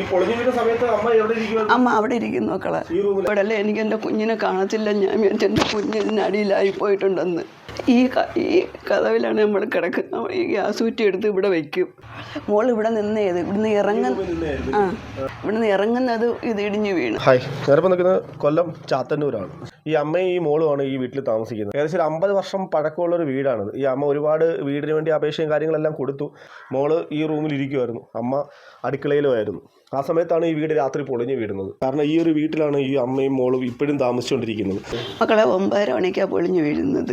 അമ്മ എവിടെ ഇരിക്കുവായിരുന്നു അമ്മ അവിടെ ഇരിക്കുന്നു മക്കളെ. ഈ റൂമിൽ ഇവിടെയല്ലേ എനിക്ക് എന്റെ കുഞ്ഞിനെ കാണത്തില്ല. ഞാൻ എന്റെ കുഞ്ഞിന് അടിയിലായി പോയിട്ടുണ്ടെന്ന്. ഈ ഈ കഥവിലാണ് നമ്മൾ കിടക്കുന്നത്. ഈ ഗ്യാസ് കുറ്റി എടുത്ത് ഇവിടെ വയ്ക്കും മോൾ ഇവിടെ നിന്നേത് ഇവിടുന്ന് ഇറങ്ങുന്ന ആ ഇവിടുന്ന് ഇറങ്ങുന്നത് ഇത് ഇടിഞ്ഞു വീണ്. ഹായ് ഞാനിപ്പോൾ നിൽക്കുന്നത് കൊല്ലം ചാത്തന്നൂരാണ്. ഈ അമ്മയും ഈ മോളുമാണ് ഈ വീട്ടിൽ താമസിക്കുന്നത്. ഏകദേശം ഒരു അമ്പത് വർഷം പഴക്കമുള്ള ഒരു വീടാണിത് ഈ അമ്മ ഒരുപാട് വീടിന് വേണ്ടി അപേക്ഷയും കാര്യങ്ങളെല്ലാം കൊടുത്തു. മോൾ ഈ റൂമിൽ ഇരിക്കുമായിരുന്നു അമ്മ അടുക്കളയിലുമായിരുന്നു ആ സമയത്താണ് ഈ വീട് രാത്രി പൊളിഞ്ഞു വീടുന്നത് കാരണം ഈ ഒരു വീട്ടിലാണ് ഈ അമ്മയും മോളും ഇപ്പോഴും താമസിച്ചുകൊണ്ടിരിക്കുന്നത്. മക്കളെ ഒമ്പതര മണിക്കാണ് പൊളിഞ്ഞു വീഴുന്നത്.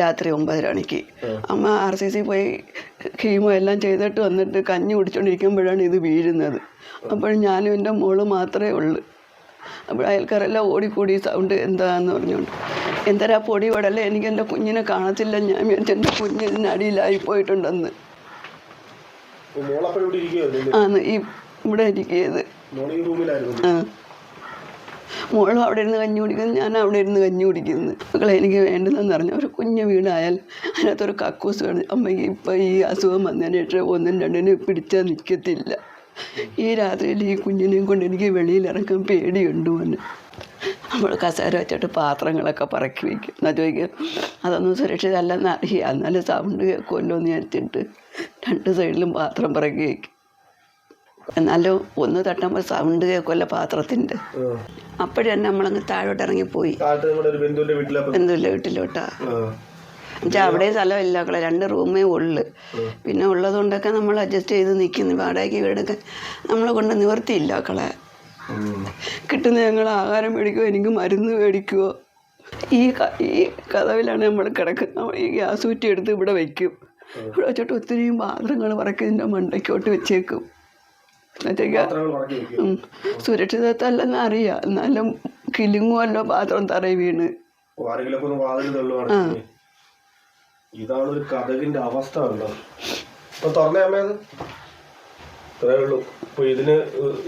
രാത്രി? ഒമ്പതര മണിക്ക്. അമ്മ ആർ സി സി പോയി കീമോ എല്ലാം ചെയ്തിട്ട് വന്നിട്ട് കഞ്ഞി കുടിച്ചുകൊണ്ടിരിക്കുമ്പോഴാണ് ഇത് വീഴുന്നത്. അപ്പോൾ ഞാനും എന്റെ മോൾ മാത്രമേ ഉള്ളൂ. അപ്പോൾ അയൽക്കാരെല്ലാം ഓടിക്കൂടി സൗണ്ട് എന്താന്ന് പറഞ്ഞുകൊണ്ട്. എന്തരാ പൊടി പടല്ലേ എനിക്ക് എന്റെ കുഞ്ഞിനെ കാണത്തില്ല. ഞാൻ വിചാരിച്ചു എന്റെ കുഞ്ഞിന് അടിയിലായി പോയിട്ടുണ്ടെന്ന്. ആന്ന് ഈ ഇവിടെ ഇരിക്കുന്നത് മോളും അവിടെ ഇരുന്ന് കഞ്ഞി കുടിക്കുന്നു ഞാൻ അവിടെ ഇരുന്ന് കഞ്ഞി കുടിക്കുന്നു. മക്കളെ എനിക്ക് വേണ്ടതെന്ന് പറഞ്ഞാൽ ഒരു കുഞ്ഞു വീടായാൽ അതിനകത്തൊരു കക്കൂസ് വേണം അമ്മയ്ക്ക് ഇപ്പം ഈ അസുഖം വന്നതിന് ശേഷം ഒന്നും രണ്ടിനും പിടിച്ചാൽ നിൽക്കത്തില്ല. ഈ രാത്രിയിൽ ഈ കുഞ്ഞിനെയും കൊണ്ട് എനിക്ക് വെളിയിൽ ഇറക്കാൻ പേടിയുണ്ട് മോനെ നമ്മൾ കസേര വെച്ചിട്ട് പാത്രങ്ങളൊക്കെ പറക്കി വയ്ക്കും എന്നാൽ ചോദിക്കും അതൊന്നും സുരക്ഷിതമല്ലെന്ന് അറിയാം. എന്നാലും സൗണ്ട് കേൾക്കുമല്ലോ എന്ന് വിചാരിച്ചിട്ട് രണ്ട് സൈഡിലും പാത്രം പറക്കി വയ്ക്കും എന്നാലും ഒന്ന് തട്ടുമ്പോൾ സൗണ്ട് കേൾക്കുമല്ലോ പാത്രത്തിന്റെ. അപ്പോഴും തന്നെ നമ്മളങ്ങ് താഴോട്ട് ഇറങ്ങിപ്പോയി. ബന്ധുവിന്റെ വീട്ടിലോട്ടാ. എന്നുവെച്ചാൽ അവിടെ സ്ഥലമില്ല മക്കളെ രണ്ട് റൂമേ ഉള്ളു. പിന്നെ ഉള്ളതുകൊണ്ടൊക്കെ നമ്മൾ അഡ്ജസ്റ്റ് ചെയ്ത് നിൽക്കുന്നു വാടകയ്ക്ക് വീടൊക്കെ നമ്മളെ കൊണ്ട് നിവർത്തിയില്ല മക്കളെ. കിട്ടുന്ന ഞങ്ങൾ ആഹാരം മേടിക്കുമോ എനിക്ക് മരുന്ന് മേടിക്കുമോ ഈ ഈ കഥവിലാണ് നമ്മൾ കിടക്കുന്നത്. ഈ ഗ്യാസ് കുറ്റി എടുത്ത് ഇവിടെ വയ്ക്കും ഇവിടെ വെച്ചിട്ട് ഒത്തിരിയും പാത്രങ്ങൾ പറക്കിതിന്റെ മണ്ടയ്ക്കോട്ട് വെച്ചേക്കും. എന്നുവെച്ചാൽ. സുരക്ഷിതത്വമല്ലെന്ന് അറിയാം. എന്നാലും കിലുങ്ങുമല്ലോ പാത്രം തറയി വീണ്. തള്ളുവാണ് ഇതാണ് ഒരു കഥകിന്റെ അവസ്ഥ ഉണ്ടോ? ഇപ്പൊ തുറന്നേ അമ്മയത് ഇത്രേ ഉള്ളൂ. ഇപ്പൊ ഇതിന്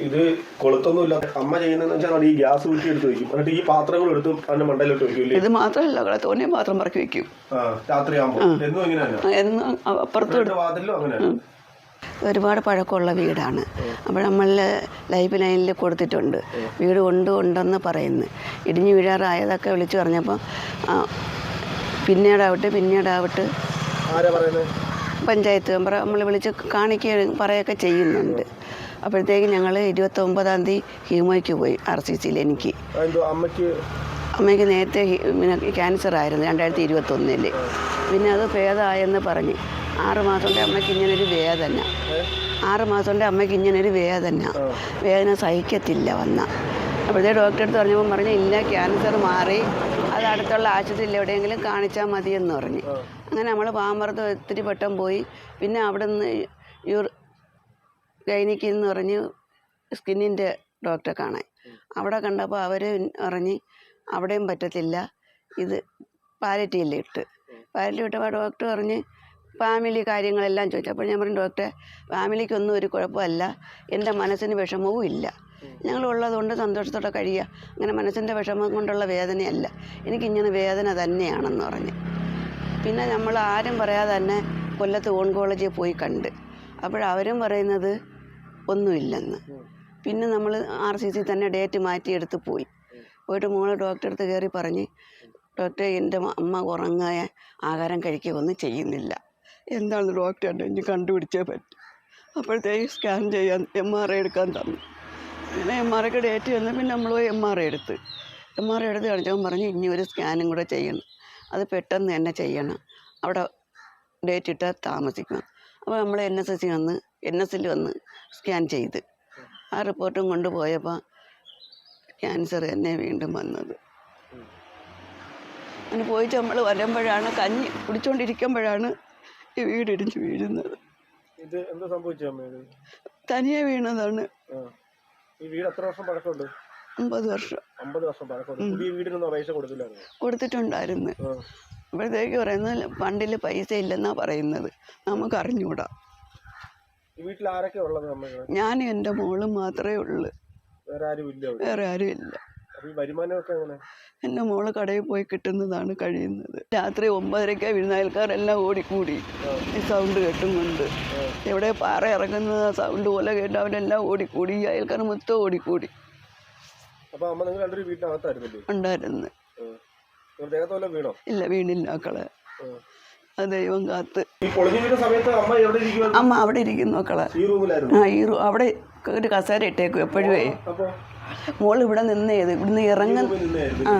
ഇത് കൊളുത്തൊന്നുമില്ല. അമ്മ ചെയ്യുന്നതെന്ന് വെച്ചാൽ ഈ ഗ്യാസ് കുറ്റി എടുത്ത് വെക്കും. എന്നിട്ട് ഈ പാത്രങ്ങൾ എടുത്ത് അതിന്റെ മണ്ടയിലോട്ട് വെക്കും ഇത് മാത്രമല്ല അവിടെ തോന്നിയ പാത്രം പറക്കി വെക്കും. ആ രാത്രി ആകുമ്പോ എന്നും ഇങ്ങനെയല്ല? ആ, എന്ന് അപ്പുറത്ത് വാതിലും അങ്ങനെയാണ് ഒരുപാട് പഴക്കമുള്ള വീടാണ്. അപ്പോൾ നമ്മൾ ലൈഫ് ലൈനിൽ കൊടുത്തിട്ടുണ്ട്. വീട് ഉണ്ട് ഉണ്ടെന്ന് പറയുന്നു. ഇടിഞ്ഞു വീഴാറായതൊക്കെ വിളിച്ചു പറഞ്ഞപ്പോൾ പിന്നീടാവട്ടെ പിന്നീടാവട്ടെ പഞ്ചായത്ത് മെമ്പർ നമ്മൾ വിളിച്ച് കാണിക്കുകയും പറയുകയൊക്കെ ചെയ്യുന്നുണ്ട്. അപ്പോഴത്തേക്ക് ഞങ്ങൾ ഇരുപത്തൊമ്പതാം തീയതി ഹീമോയ്ക്ക് പോയി ആർ സി സിയിൽ എനിക്ക്. അമ്മയ്ക്ക്? നേരത്തെ പിന്നെ ക്യാൻസർ ആയിരുന്നു രണ്ടായിരത്തി ഇരുപത്തൊന്നിൽ പിന്നെ അത് ഭേദമായെന്ന് പറഞ്ഞ്. ആറ് മാസം കൊണ്ട് അമ്മയ്ക്ക് ഇങ്ങനൊരു വേദന. ആറ് മാസം കൊണ്ട് അമ്മയ്ക്ക് ഇങ്ങനൊരു വേദന. വേദന സഹിക്കത്തില്ല വന്ന. അപ്പോഴത്തെ ഡോക്ടറെ അടുത്ത് പറഞ്ഞപ്പോൾ പറഞ്ഞു ഇല്ല ക്യാൻസർ മാറി. അത് അടുത്തുള്ള ആശുപത്രിയിൽ എവിടെയെങ്കിലും കാണിച്ചാൽ മതിയെന്ന് പറഞ്ഞു. അങ്ങനെ നമ്മൾ പാമ്പറത്ത് ഒത്തിരി വട്ടം പോയി. പിന്നെ അവിടെ നിന്ന് യൂർ ഗൈനിക്കിൽ എന്ന് പറഞ്ഞ് സ്കിന്നിന്റെ ഡോക്ടറെ കാണാൻ. അവിടെ കണ്ടപ്പോൾ അവർ പറഞ്ഞ് അവിടെയും പറ്റത്തില്ല. ഇത് പാലറ്റിയിൽ ഇട്ട്. പാലറ്റി ഇട്ടപ്പോൾ ഡോക്ടർ പറഞ്ഞ് ഫാമിലി കാര്യങ്ങളെല്ലാം ചോദിച്ചു. അപ്പോൾ ഞാൻ പറഞ്ഞു ഡോക്ടറെ ഫാമിലിക്കൊന്നും ഒരു കുഴപ്പമല്ല. എന്റെ മനസ്സിന് വിഷമവും ഇല്ല. ഞങ്ങളുള്ളതുകൊണ്ട് സന്തോഷത്തോടെ കഴിയുക. അങ്ങനെ മനസ്സിന്റെ വിഷമം കൊണ്ടുള്ള വേദനയല്ല. എനിക്കിങ്ങനെ വേദന തന്നെയാണെന്ന് പറഞ്ഞ്. പിന്നെ നമ്മൾ ആരും പറയാതെ തന്നെ കൊല്ലത്ത് ഓൺകോളേജിൽ പോയി കണ്ട്. അപ്പോഴവരും പറയുന്നത് ഒന്നുമില്ലെന്ന്. പിന്നെ നമ്മൾ ആർ സി സി തന്നെ ഡേറ്റ് മാറ്റിയെടുത്ത് പോയി. പോയിട്ട് മോൾ ഡോക്ടറെ അടുത്ത് കയറി പറഞ്ഞ് ഡോക്ടറെ എന്റെ അമ്മ ഉറങ്ങാൻ ആഹാരം കഴിക്കുക ഒന്നും ചെയ്യുന്നില്ല. എന്താണ് ഡോക്ടർ ഇനി കണ്ടുപിടിച്ചേ പറ്റും. അപ്പോഴത്തേക്ക് സ്കാൻ ചെയ്യാൻ എം ആർ ഐ എടുക്കാൻ തന്നു. അങ്ങനെ എം ആർ ഐക്ക് ഡേറ്റ് വന്നു. പിന്നെ നമ്മൾ എം ആർ ഐ എടുത്ത്. എം ആർ ഐ എടുത്ത് കാണിച്ചവൻ പറഞ്ഞു ഇനി ഒരു സ്കാനും കൂടെ ചെയ്യണം. അത് പെട്ടെന്ന് തന്നെ ചെയ്യണം. അവിടെ ഡേറ്റ് ഇട്ടാൽ താമസിക്കണം. അപ്പോൾ നമ്മൾ എൻ എസ് എസ് വന്ന് എൻ എസിൽ വന്ന് സ്കാൻ ചെയ്ത്. ആ റിപ്പോർട്ടും കൊണ്ടുപോയപ്പോൾ ക്യാൻസർ തന്നെ വീണ്ടും വന്നത്. അങ്ങനെ പോയിട്ട് നമ്മൾ വരുമ്പോഴാണ് കഞ്ഞി കുടിച്ചുകൊണ്ടിരിക്കുമ്പോഴാണ് ഈ വീടിടിച്ച് വീഴുന്നത്. ഇത് എന്താ സംഭവിച്ചു അമ്മ ഇത്? തനിയെ വീണതാണ്. ഈ വീട് എത്ര വർഷം പഴക്കമുണ്ട്? അമ്പത് വർഷം. അമ്പത് വർഷം പഴക്കമുണ്ട്. പുതിയ വീടിനൊന്നും പൈസ കൊടുത്തില്ലായിരുന്നു? കൊടുത്തിട്ടുണ്ടായിരുന്നു. ഇപ്പോഴത്തേക്ക് അപ്പോഴത്തേക്ക് പറയുന്നത് ഫണ്ടിൽ പൈസ ഇല്ലെന്നാ പറയുന്നത്. നമുക്ക് അറിഞ്ഞൂടാ. വീട്ടിൽ ആരൊക്കെ ഉള്ളത് ഞാൻ ഞാനും എന്റെ മോളും മാത്രമേ ഉള്ളൂ. വേറെ ആരും ഇല്ല വരുമാനമൊക്കെ എങ്ങനെ? എന്റെ മോൾ കടയിൽ പോയി കിട്ടുന്നതാണ് കഴിയുന്നത്. രാത്രി ഒമ്പതരയ്ക്ക് വിരുന്നായൽക്കാരെല്ലാം ഓടിക്കൂടി. ഈ സൗണ്ട് കേട്ടും കൊണ്ട് എവിടെ പാറ ഇറങ്ങുന്ന സൗണ്ട് പോലെ കേട്ട് അവരെല്ലാം ഓടിക്കൂടി. ഈ അയൽക്കാർ മൊത്തം ഓടിക്കൂടി. അപ്പൊ അമ്മ നിങ്ങൾ രണ്ടൊരു വീട്ടിനകത്തായിരുന്നില്ലേ? ഉണ്ടായിരുന്നു. വീണോ? ഇല്ല വീണില്ല മക്കളെ. അത് ദൈവം കാത്ത്. അമ്മ അവിടെ ഇരിക്കുന്നു മക്കളെ. ആ ഈ അവിടെ ഒരു കസേര ഇട്ടേക്കും എപ്പോഴുമേ അപ്പൊ? മോൾ ഇവിടെ നിന്നേത് ഇവിടുന്ന് ഇറങ്ങുന്ന ആ.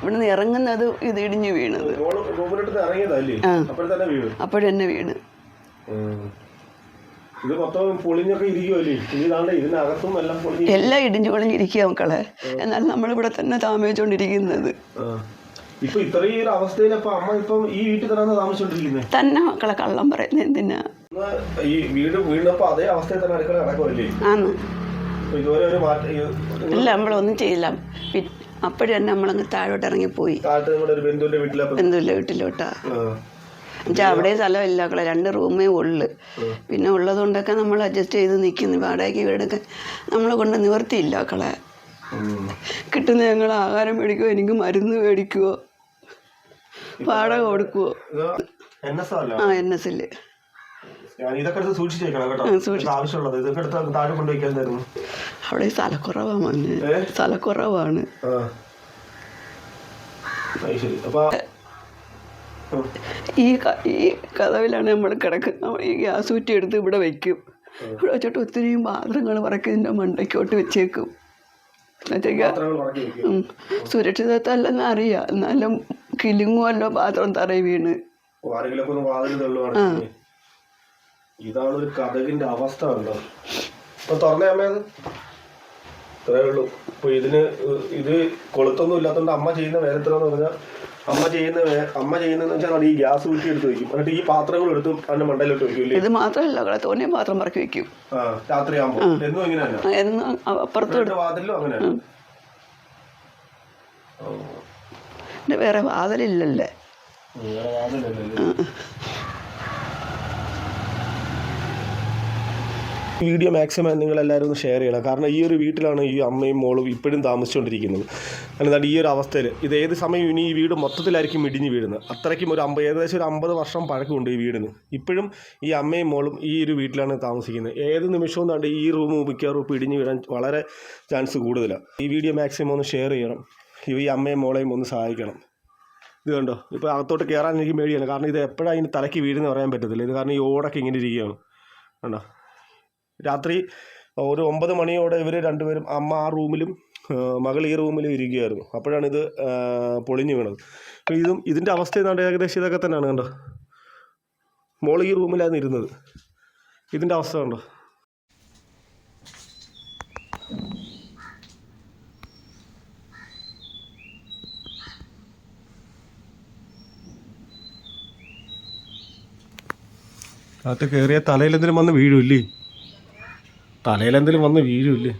ഇവിടുന്ന് ഇറങ്ങുന്നത് ഇത് ഇടിഞ്ഞു വീണത്. ആ. അപ്പോഴെന്നെ വീണ്. ഇത് മൊത്തം പൊളിഞ്ഞൊക്കെ ഇരിക്കുമല്ലേ ഇതിനകത്തും എല്ലാം പൊളിഞ്ഞ് എല്ലാം ഇടിഞ്ഞു പൊളിഞ്ഞിരിക്കുക മക്കളെ. എന്നാൽ നമ്മളിവിടെ തന്നെ താമസിച്ചുകൊണ്ടിരിക്കുന്നത്. ആ. ഇപ്പൊ ഇത്രയും ഒരു അവസ്ഥയിൽ അപ്പൊ അമ്മ ഇപ്പം ഈ വീട്ടിൽ താമസിച്ചോണ്ടിരിക്കുന്നത് തന്നെ മക്കളെ കള്ളം പറയുന്നത് എന്തിനാ? ഈ വീട് വീണപ്പോ അതേ അവസ്ഥയിൽ തന്നെ അടുക്കള നടക്കുമല്ലേ ആന്ന് ഇല്ല നമ്മളൊന്നും ചെയ്യില്ല. അപ്പോഴും തന്നെ നമ്മളങ്ങ് താഴോട്ട് ഇറങ്ങിപ്പോയി. പോയി ബന്ധുവിന്റെ വീട്ടിലോട്ടാ. എന്നുവെച്ചാൽ അവിടെ സ്ഥലമില്ല മക്കളെ. രണ്ട് റൂമേ ഉള്ളു. പിന്നെ ഉള്ളതുകൊണ്ടൊക്കെ നമ്മൾ അഡ്ജസ്റ്റ് ചെയ്ത് നിൽക്കുന്നു വാടകയ്ക്ക് വീടൊക്കെ നമ്മളെ കൊണ്ട് നിവർത്തിയില്ല മക്കളെ. കിട്ടുന്ന ഞങ്ങൾ ആഹാരം മേടിക്കുമോ എനിക്ക് മരുന്ന് മേടിക്കുമോ വാടക കൊടുക്കുമോ ആ? എൻ എസ് ഞാൻ ഇതൊക്കെ എടുത്ത് സൂക്ഷിച്ചേക്കണം കേട്ടോ. ആ, ആവശ്യമുള്ളത്. ഇതൊക്കെ എടുത്ത് താഴെ അവിടെ സ്ഥലക്കുറവാണ് മോനെ? സ്ഥലക്കുറവാണ്. ശരി. അപ്പൊ ഈ ഈ കഥവിലാണ് നമ്മൾ കിടക്കുന്നത്. ഈ ഗ്യാസ് കുറ്റി എടുത്ത് ഇവിടെ വെക്കും. ഇവിടെ വെച്ചിട്ട് ഒത്തിരി പാത്രങ്ങൾ പറക്കിതിന്റെ മണ്ടയ്ക്കോട്ട് വെച്ചേക്കും. സുരക്ഷിതത്വമല്ലെന്ന് അറിയാം. എന്നാലും കിലുങ്ങുമല്ലോ പാത്രം തറയിൽ വീണ്. ഓ, ഇതാണ് ഒരു കഥകിന്റെ അവസ്ഥ ഉണ്ടോ ഇപ്പൊ തുറന്നേ അമ്മയത് ഇത്രേ ഉള്ളൂ. ഇപ്പൊ ഇതിന് ഇത് കൊളുത്തൊന്നും ഇല്ലാത്തതുകൊണ്ട് അമ്മ ചെയ്യുന്ന വേലത്തിലെന്ന് പറഞ്ഞാൽ അമ്മ ചെയ്യുന്ന അമ്മ ചെയ്യുന്നതെന്ന് വെച്ചാൽ ഈ ഗ്യാസ് ഊറ്റി എടുത്ത് വെക്കും. എന്നിട്ട് ഈ പാത്രങ്ങൾ എടുത്ത് അതിന്റെ മണ്ടയിലോട്ട് വെക്കും ഇത് മാത്രമല്ല അവിടെ തോന്നിയ പാത്രം പറക്കി വെക്കും. ആ രാത്രി ആകുമ്പോ എന്നും ഇങ്ങനെ തന്നെ അപ്പുറത്ത് വാതിലും അങ്ങനെയാണ് വേറെ വാതിലില്ലല്ലേ? വേറെ വാതിലല്ലല്ലോ. വീഡിയോ മാക്സിമം നിങ്ങളെല്ലാവരും ഒന്ന് ഷെയർ ചെയ്യണം. കാരണം ഈ ഒരു വീട്ടിലാണ് ഈ അമ്മയും മോളും ഇപ്പോഴും താമസിച്ചുകൊണ്ടിരിക്കുന്നത്. എന്നാൽ ഈ ഒരു അവസ്ഥയിൽ. ഇത് ഏത് സമയം ഇനി ഈ വീട് മൊത്തത്തിലായിരിക്കും ഇടിഞ്ഞ് വീഴുന്നത്? അത്രയ്ക്കും ഒരു അമ്പത് ഏകദേശം ഒരു അമ്പത് വർഷം പഴക്കമുണ്ട് ഈ വീടിന്. ഇപ്പോഴും ഈ അമ്മയും മോളും ഈ ഒരു വീട്ടിലാണ് താമസിക്കുന്നത്. ഏത് നിമിഷവും കണ്ട് ഈ റൂം മിക്കവാറും ഇപ്പോൾ ഇടിഞ്ഞ് വീഴാൻ വളരെ ചാൻസ് കൂടുതലാണ്. ഈ വീഡിയോ മാക്സിമം ഒന്ന് ഷെയർ ചെയ്യണം. ഈ അമ്മയും മോളെയും ഒന്ന് സഹായിക്കണം. ഇത് കണ്ടോ? ഇപ്പോൾ അകത്തോട്ട് കയറാൻ എനിക്ക് പേടിയാണ്. കാരണം ഇത് എപ്പോഴാണ് ഇതിന് തലയ്ക്ക് വീഴുന്ന പറയാൻ പറ്റത്തില്ല. ഇത് കാരണം ഈ ഓടൊക്കെ ഇങ്ങനെ ഇരിക്കുകയാണ്. കണ്ടോ? രാത്രി ഒരു ഒമ്പത് മണിയോടെ ഇവർ രണ്ടുപേരും അമ്മ ആ റൂമിലും മകൾ ഈ റൂമിലും ഇരിക്കുകയായിരുന്നു. അപ്പോഴാണ് ഇത് പൊളിഞ്ഞു വീണത്. അപ്പോൾ ഇതും ഇതിന്റെ അവസ്ഥ ഏതാണ്ട് ഏകദേശം ഇതൊക്കെ തന്നെയാണ് കണ്ടോ? മോൾ ഈ റൂമിലായിരുന്നു ഇരുന്നത്. ഇതിന്റെ അവസ്ഥ കണ്ടോ? അകത്ത് കയറിയ തലയിലെന്തെങ്കിലും വന്ന് വീഴുമില്ലേ തലയിലെന്തെങ്കിലും വന്ന് വീഴുമില്ലേ